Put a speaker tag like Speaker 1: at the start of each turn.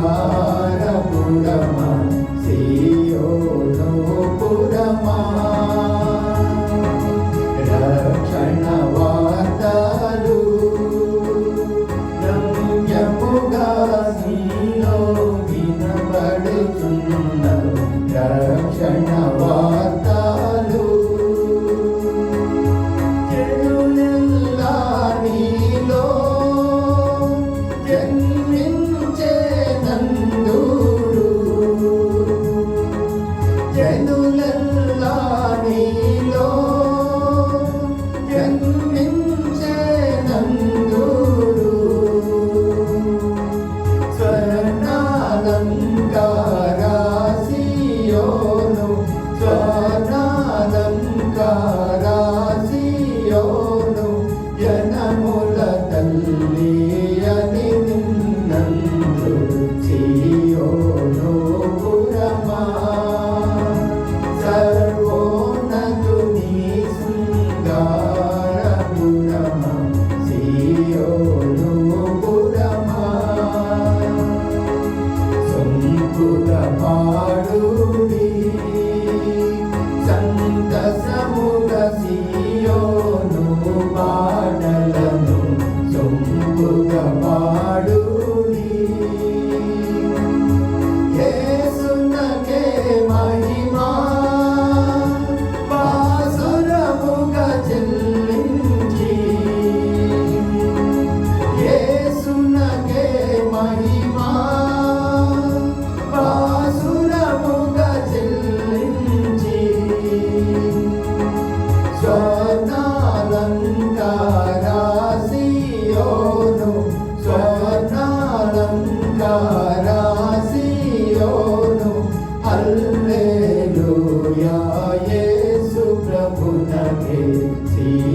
Speaker 1: పురమారపురమా పురమా రక్షణ వార్తలు రమ్యముగా నీలో వినబడుతున్న రక్షణ थे सी